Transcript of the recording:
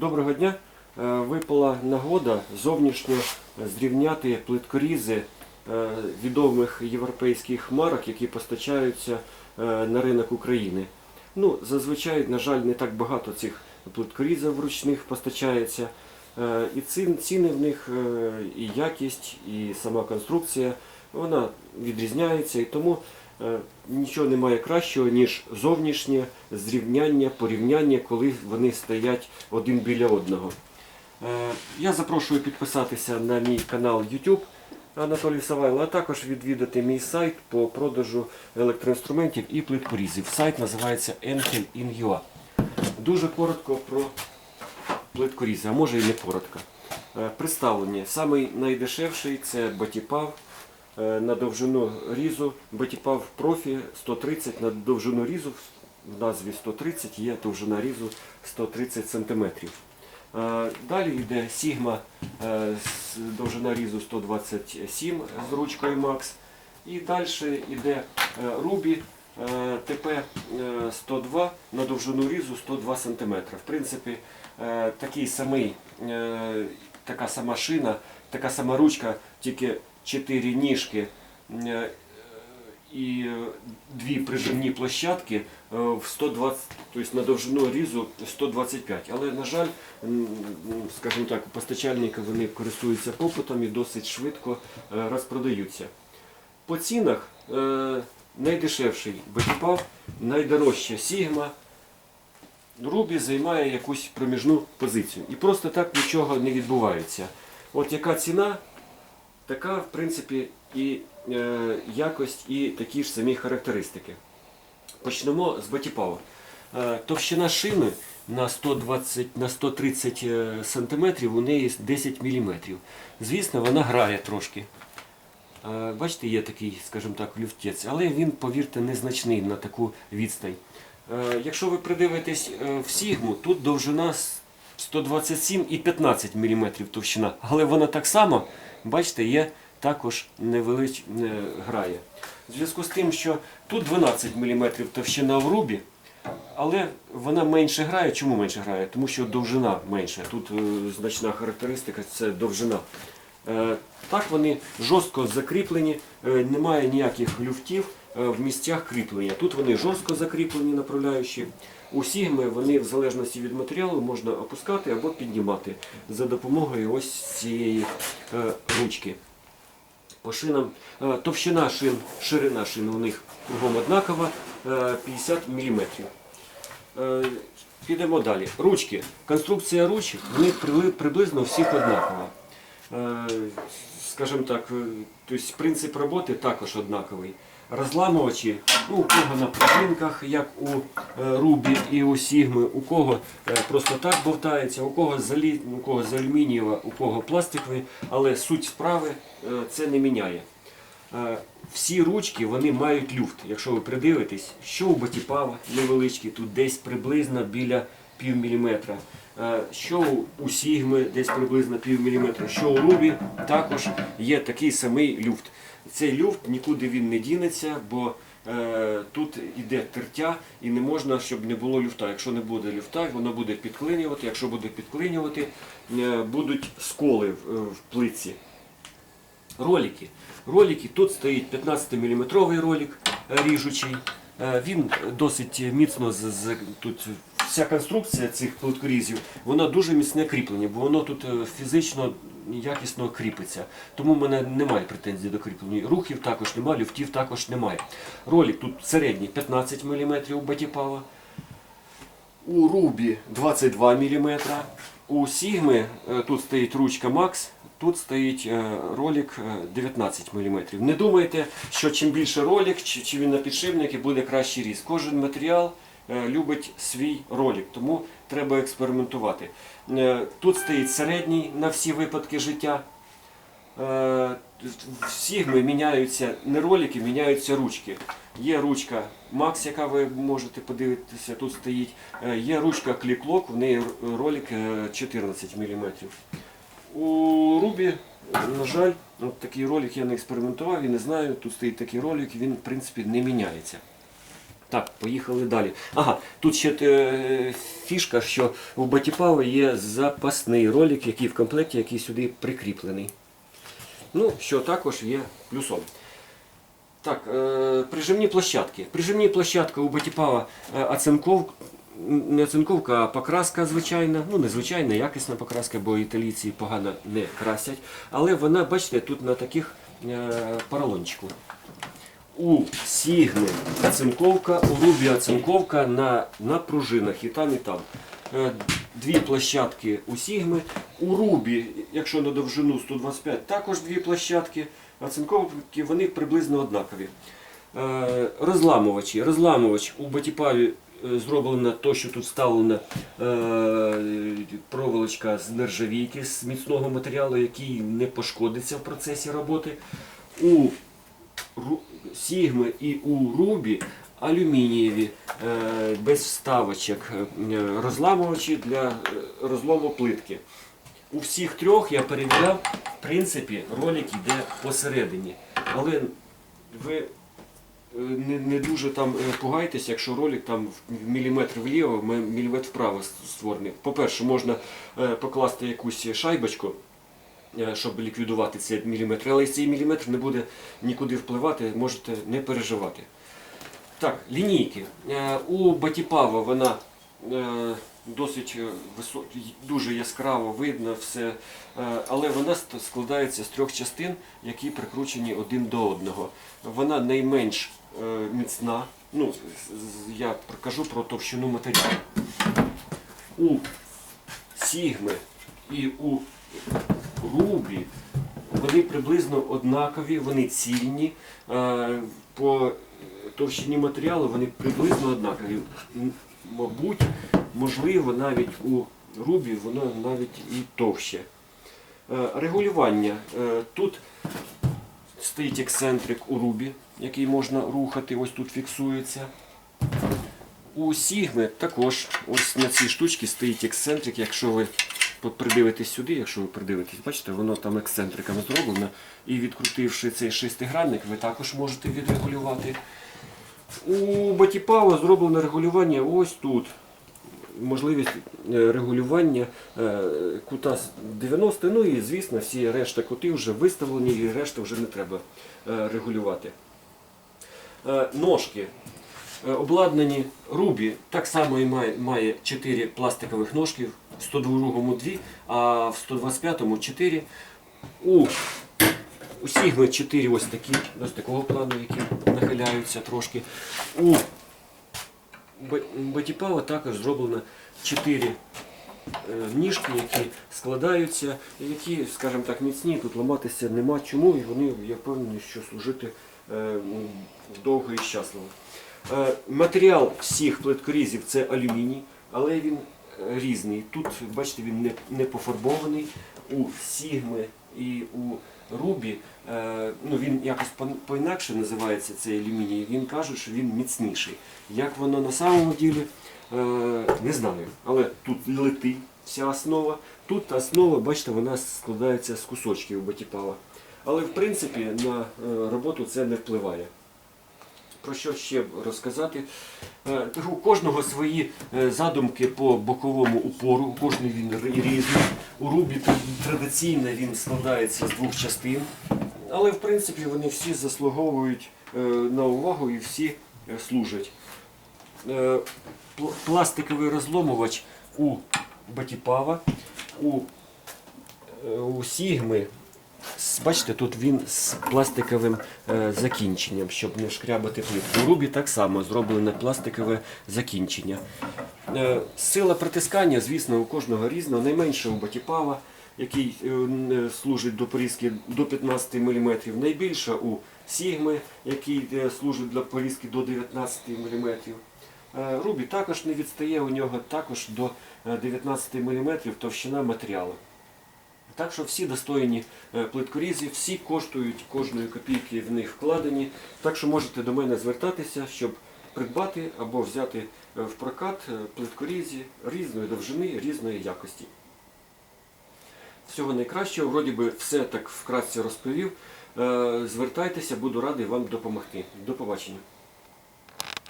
Доброго дня. Е, Випала нагода зовнішньо зрівняти плиткорізи е, відомих європейських марок, які постачаються е, на ринок України. Ну, зазвичай, на жаль, не так багато цих плиткорізів ручних постачається. І ціни в них, і якість, і сама конструкція, вона відрізняється. І тому нічого немає кращого, ніж зовнішнє зрівняння, порівняння, коли вони стоять один біля одного. Е, Я запрошую підписатися на мій канал YouTube Анатолій Савайло, а також відвідати мій сайт по продажу електроінструментів і плиткорізів. Сайт називається Enkel in.ua. Дуже коротко про плиткорізи, а може і не коротко. Е, Представлення. Самий найдешевший це Батіпав. Е, На довжину різу Батіпав профі 130 на довжину різу в назві 130 є довжина різу 130 см. Далі йде Sigma е, довжина різу 127 з ручкою Max. І далі йде е, Ruby е, ТП е, 102 на довжину різу 102 см. В принципі, е, такий самий, е, така сама шина, така сама ручка, тільки 4 ніжки е, і е, дві прижимні площадки е, в 120, тобто на довжину різу 125. Але, на жаль, скажімо так, у постачальника вони користуються попитом і досить швидко розпродаються. По цінах найдешевший Батіпав, найдорожча Sigma, Рубі займає якусь проміжну позицію. І просто так нічого не відбувається. От яка ціна, така, в принципі, і е, якость, і такі ж самі характеристики. Почнемо з Батіпава. Е, товщина шини на 120 на 130 см у неї 10 мм. Звісно, вона грає трошки. Е, Бачите, є такий, скажімо так, люфтець, але він, повірте, незначний на таку відстань. Е, Якщо ви придивитесь е, в Сігму, тут довжина 127 і 15 мм товщина, але вона так само, бачите, є також невелич не грає. В зв'язку з тим, що тут 12 мм товщина в рубі, але вона менше грає. Чому менше грає? Тому що довжина менша. Тут е, значна характеристика це довжина. Е, Так вони жорстко закріплені, е, немає ніяких люфтів в місцях кріплення. Тут вони жорстко закріплені направляючі. У Сігми вони в залежності від матеріалу можна опускати або піднімати за допомогою ось цієї е, ручки. По шинам, е, товщина шин, ширина шин у них кругом однакова, е, 50 мм. Е, Підемо далі. Ручки. Конструкція ручок в них приблизно всіх однакова. Скажімо так, тобто принцип роботи також однаковий. Розламувачі, ну, у кого на пластинках, як у е, Рубі і у Сігми, у кого е, просто так бовтається, у кого з алі- у кого з алюмінієва, у кого пластиковий, але суть справи е, це не міняє. Всі ручки вони мають люфт. Якщо ви придивитесь, що у Батіпава невеличкий, тут десь приблизно біля пів Що у- Сігми десь приблизно пів що у Рубі також є такий самий люфт. Цей люфт нікуди він не дінеться, бо е, тут йде тертя і не можна, щоб не було люфта. Якщо не буде люфта, воно буде підклинювати. Якщо буде підклинювати, е, будуть сколи в, в плитці. Ролики. Ролики. Тут стоїть 15-мм ролик е, ріжучий. Е, Він досить міцно з- тут вся конструкція цих плиткорізів, вона дуже міцне кріплення, бо воно тут е, фізично якісно кріпиться. Тому в мене немає претензій до кріплення. Рухів також немає, люфтів також немає. Ролик тут середній 15 мм у Батіпава. У Рубі 22 мм. У Сігми е, тут стоїть ручка Max, тут стоїть ролик е, 19 мм. Не думайте, що чим більше ролик, чи, він на підшипнику, буде кращий різ. Кожен матеріал любить свій ролик, тому треба експериментувати. Е, Тут стоїть середній на всі випадки життя. Е, В Сігми міняються не ролики, міняються ручки. Є ручка Max, яка ви можете подивитися, тут стоїть. Е, Є ручка кліклок, в неї ролик е, 14 мм. У Рубі, е, на жаль, от такий ролик я не експериментував і не знаю. Тут стоїть такий ролик, він в принципі не міняється. Так, поїхали далі. Ага, тут ще е, фішка, що у Батіпави є запасний ролик, який в комплекті, який сюди прикріплений. Ну, що також є плюсом. Так, е, прижимні площадки. Прижимні площадки у Батіпава е, оцинков, не оцинковка, а покраска звичайна. Ну, не звичайна, якісна покраска, бо італійці погано не красять. Але вона, бачите, тут на таких е, поролончику. У Сігми оцинковка, у Рубі оцинковка на, на пружинах і там, і там. Е, Дві площадки у Сігми. У Рубі, якщо на довжину 125, також дві площадки. Оцинковки вони приблизно однакові. Е, Розламувачі. Розламувач у Батіпаві е, зроблено то, що тут вставлена е, проволочка з нержавійки, з міцного матеріалу, який не пошкодиться в процесі роботи. У Сігми і у Рубі алюмінієві е, без вставочок е, розламувачі для е, розлому плитки. У всіх трьох я перевіряв, в принципі, ролик йде посередині. Але ви не, не дуже там пугайтесь, якщо ролик там міліметр вліво, міліметр вправо створений. По-перше, можна покласти якусь шайбочку, щоб ліквідувати цей міліметр, але цей міліметр не буде нікуди впливати, можете не переживати. Так, лінійки. Е, У Батіпава вона е, досить е, дуже яскраво видно все, е, але вона складається з трьох частин, які прикручені один до одного. Вона найменш е, міцна. Ну, я кажу про товщину матеріалу. У Сігми і у Рубі вони приблизно однакові, вони цільні. Е, По товщині матеріалу вони приблизно однакові. Мабуть, можливо, навіть у Рубі воно навіть і товще. Е, Регулювання. Е, Тут стоїть ексцентрик у Рубі, який можна рухати, ось тут фіксується. У Сігми також ось на цій штучці стоїть ексцентрик. Якщо ви придивитесь сюди, якщо ви придивитесь, бачите, воно там ексцентриками зроблено. І відкрутивши цей шестигранник, ви також можете відрегулювати. У Батіпава зроблено регулювання ось тут. Можливість е, регулювання е, кута 90, ну і звісно, всі решта кути вже виставлені і решта вже не треба е, регулювати. Ножки. Е, Обладнані Рубі так само і має, має 4 пластикових ножки, в 102-му 2, а в 125-му 4. У, у Сігми 4 ось такі, ось такого плану, які нахиляються трошки. У Батіпава також зроблено 4 ніжки, які складаються, які, скажімо так, міцні, тут ламатися нема чому, і вони, я впевнений, що служити е, довго і щасливо. Е, Матеріал всіх плиткорізів це алюміній, але він е, різний. Тут, бачите, він не, пофарбований. У Сігми і у Рубі, е, ну він якось по- по-інакше називається цей алюміній. Він каже, що він міцніший. Як воно на самому ділі, не знаю. Але тут лити вся основа. Тут основа, бачите, вона складається з кусочків батіпала. Але в принципі на роботу це не впливає. Про що ще розказати? Е, У кожного свої е, задумки по боковому упору, кожний він різний. У Рубі традиційно він складається з двох частин, але в принципі вони всі заслуговують е, на увагу і всі служать. Пластиковий розломувач у Батіпава, у, у Сігми Бачите, тут він з пластиковим е, закінченням, щоб не шкрябати плитку. У Рубі так само зроблене пластикове закінчення. Е, сила притискання, звісно, у кожного різна. Найменше у Батіпава, який е, служить до порізки до 15 мм. Найбільша у Сігми, який служить для порізки до 19 мм. Рубі також не відстає, у нього також до е, 19 мм товщина матеріалу. Так що всі достойні е, плиткорізи, всі коштують кожної копійки в них вкладені. Так що можете до мене звертатися, щоб придбати або взяти е, в прокат е, плиткорізі різної довжини, різної якості. Всього найкращого, вроді би все так вкратце розповів. Звертайтеся, буду радий вам допомогти. До побачення.